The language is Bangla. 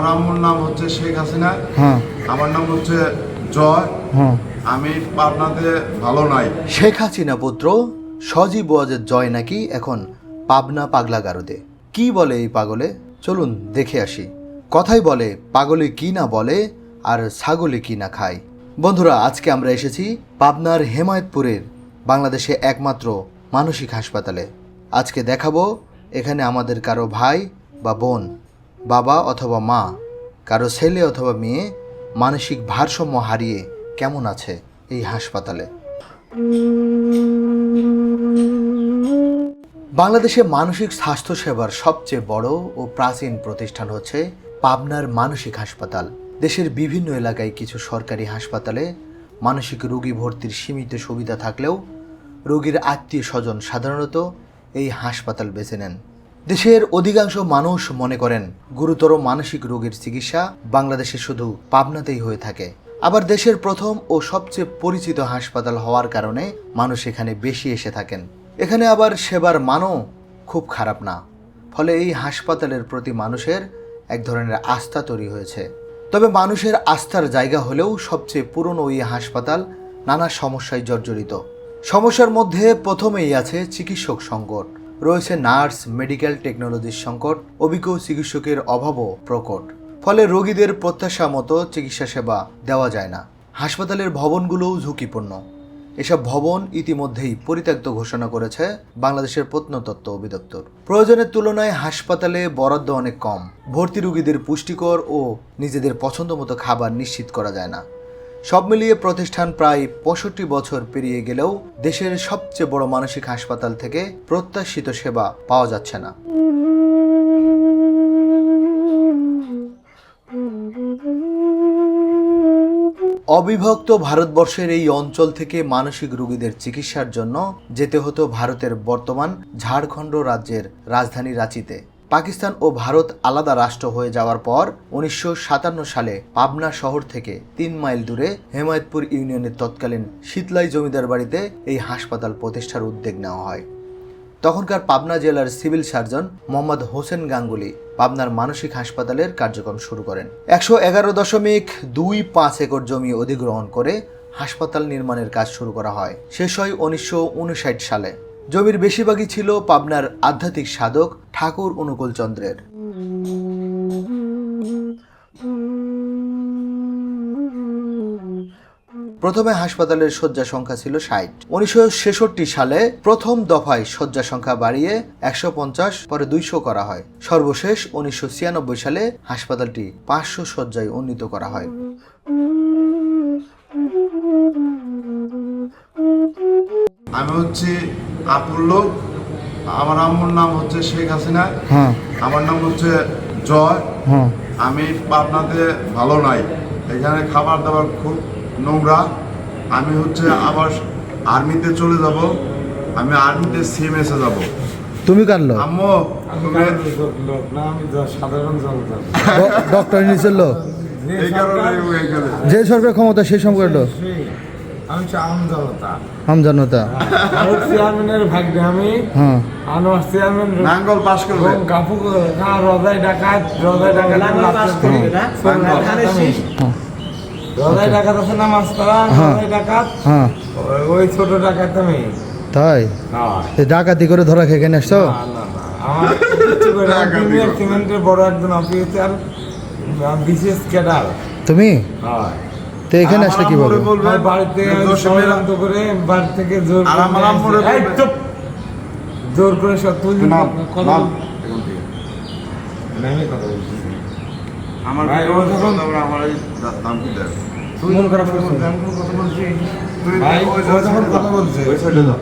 আমার আম্মুর নাম হচ্ছে শেখ হাসিনা। হ্যাঁ। আমার নাম হচ্ছে জয়। হ্যাঁ। আমি পাবনাতে ভালো নাই। শেখ হাসিনা পুত্র সজীব ওয়াজের জয় নাকি এখন পাবনা পাগলা গারদে কি বলে এই পাগলে? চলুন দেখে আসি। কথাই বলে পাগলে কি না বলে আর ছাগলে কি না খায়। বন্ধুরা আজকে আমরা এসেছি পাবনার হেমায়তপুরের বাংলাদেশে একমাত্র মানসিক হাসপাতালে। আজকে দেখাবো এখানে আমাদের কারও ভাই বা বোন। বাবা অথবা মা, কারও ছেলে অথবা মেয়ে, মানসিক ভারসাম্য হারিয়ে কেমন আছে এই হাসপাতালে? বাংলাদেশে মানসিক স্বাস্থ্য সেবার সবচেয়ে বড় ও প্রাচীন প্রতিষ্ঠান হচ্ছে পাবনার মানসিক হাসপাতাল। দেশের বিভিন্ন এলাকায় কিছু সরকারি হাসপাতালে মানসিক রোগী ভর্তির সীমিত সুবিধা থাকলেও রোগীর আত্মীয় স্বজন সাধারণত এই হাসপাতাল বেছে নেন। দেশের অধিকাংশ মানুষ মনে করেন গুরুতর মানসিক রোগের চিকিৎসা বাংলাদেশে শুধু পাবনাতেই হয়ে থাকে। আবার দেশের প্রথম ও সবচেয়ে পরিচিত হাসপাতাল হওয়ার কারণে মানুষ এখানে বেশি এসে থাকেন। এখানে আবার সেবার মানও খুব খারাপ না। ফলে এই হাসপাতালের প্রতি মানুষের এক ধরনের আস্থা তৈরি হয়েছে। তবে মানুষের আস্থার জায়গা হলেও সবচেয়ে পুরনো এই হাসপাতাল নানা সমস্যায় জর্জরিত। সমস্যার মধ্যে প্রথমেই আছে চিকিৎসক সংকট। রয়েছে নার্স, মেডিকেল টেকনোলজির সংকট, অভিজ্ঞ চিকিৎসকের অভাবও প্রকট। ফলে রোগীদের প্রত্যাশা মতো চিকিৎসা সেবা দেওয়া যায় না। হাসপাতালের ভবনগুলোও ঝুঁকিপূর্ণ। এসব ভবন ইতিমধ্যেই পরিত্যক্ত ঘোষণা করেছে বাংলাদেশের প্রত্নতত্ত্ব অধিদপ্তর। প্রয়োজনের তুলনায় হাসপাতালে বরাদ্দ অনেক কম। ভর্তি রোগীদের পুষ্টিকর ও নিজেদের পছন্দ মতো খাবার নিশ্চিত করা যায় না। সব মিলিয়ে প্রতিষ্ঠান প্রায় পঁয়ষট্টি বছর পেরিয়ে গেলেও দেশের সবচেয়ে বড় মানসিক হাসপাতাল থেকে প্রত্যাশিত সেবা পাওয়া যাচ্ছে না। অবিভক্ত ভারতবর্ষের এই অঞ্চল থেকে মানসিক রোগীদের চিকিৎসার জন্য যেতে হতো ভারতের বর্তমান ঝাড়খণ্ড রাজ্যের রাজধানী রাঁচিতে। পাকিস্তান ও ভারত আলাদা রাষ্ট্র হয়ে যাওয়ার পর উনিশশো সাতান্ন সালে পাবনা শহর থেকে তিন মাইল দূরে হেমায়তপুর ইউনিয়নের তৎকালীন শীতলাই জমিদার বাড়িতে এই হাসপাতাল প্রতিষ্ঠার উদ্যোগ নেওয়া হয়। তখনকার পাবনা জেলার সিভিল সার্জন মোহাম্মদ হোসেন গাঙ্গুলি পাবনার মানসিক হাসপাতালের কার্যক্রম শুরু করেন। একশো এগারো দশমিক দুই পাঁচ একর জমি অধিগ্রহণ করে হাসপাতাল নির্মাণের কাজ শুরু করা হয়। শেষ হয় উনিশশো উনষাট সালে। জমির বেশিরভাগই ছিল পাবনার আধ্যাত্মিক সাধক ঠাকুর অনুকূল চন্দ্রের। প্রথমে হাসপাতালের শয্যা সংখ্যা ছিল ষাট। উনিশশো সালে প্রথম দফায় শয্যা সংখ্যা বাড়িয়ে একশো পঞ্চাশ, পরে দুইশো করা হয়। সর্বশেষ উনিশশো ছিয়ানব্বই সালে হাসপাতালটি পাঁচশো শয্যায় উন্নীত করা হয়। আমি হচ্ছে আপুল্ল আমার আম্মুর নাম হচ্ছে শেখ হাসিনা। হ্যাঁ। আমার নাম হচ্ছে জয়। হ্যাঁ। আমি পাবনাতে ভালো নাই। এখানে খাবার দাবার খুব নোংরা। আমি হচ্ছে আবার আর্মিতে চলে যাব। আমি আর্মিতে সিএমএসে যাব। তুমি আম্মু তুমি লোক? না আমি সাধারণ জনতা ডক্টর নিচের লোক? এই কারণে যে সরকার ক্ষমতা সেই সম্পর্কে আমি চেয়ারম্যানের ভাগ্যে আমি হ্যাঁ। আনোয়ার চেয়ারম্যান নাঙ্গল পাস করবে। এবং না রজাই ডাকাত রজাই ডাকাত রজাই ডাকাত আছে না মাস্তারা? হ্যাঁ। রজাই ডাকাত? হ্যাঁ। ওই- ছোট ডাকাত আমি। তাই? ডাকাতি করে ধরা খেয়ে কেন আসছো? সিমেন্টের বড় একজন অফিসার বিশেষ ক্যাডার। তুমি? হয়। তো এখানে আসলে কি বলব বলবে আমার বাড়ি থেকে আমি দোষ মেয়েরা- ষড়যন্ত্র করে বাড়ি থেকে জোর! জোর করে সব কথা। আমার ভাই, ও যখন- আমার দাম কি দেয় তুই মন খারাপ করছিস? কথা বলছি? তুই ভাই, ও যখন কথা বলছে, ওই সাইডে যাও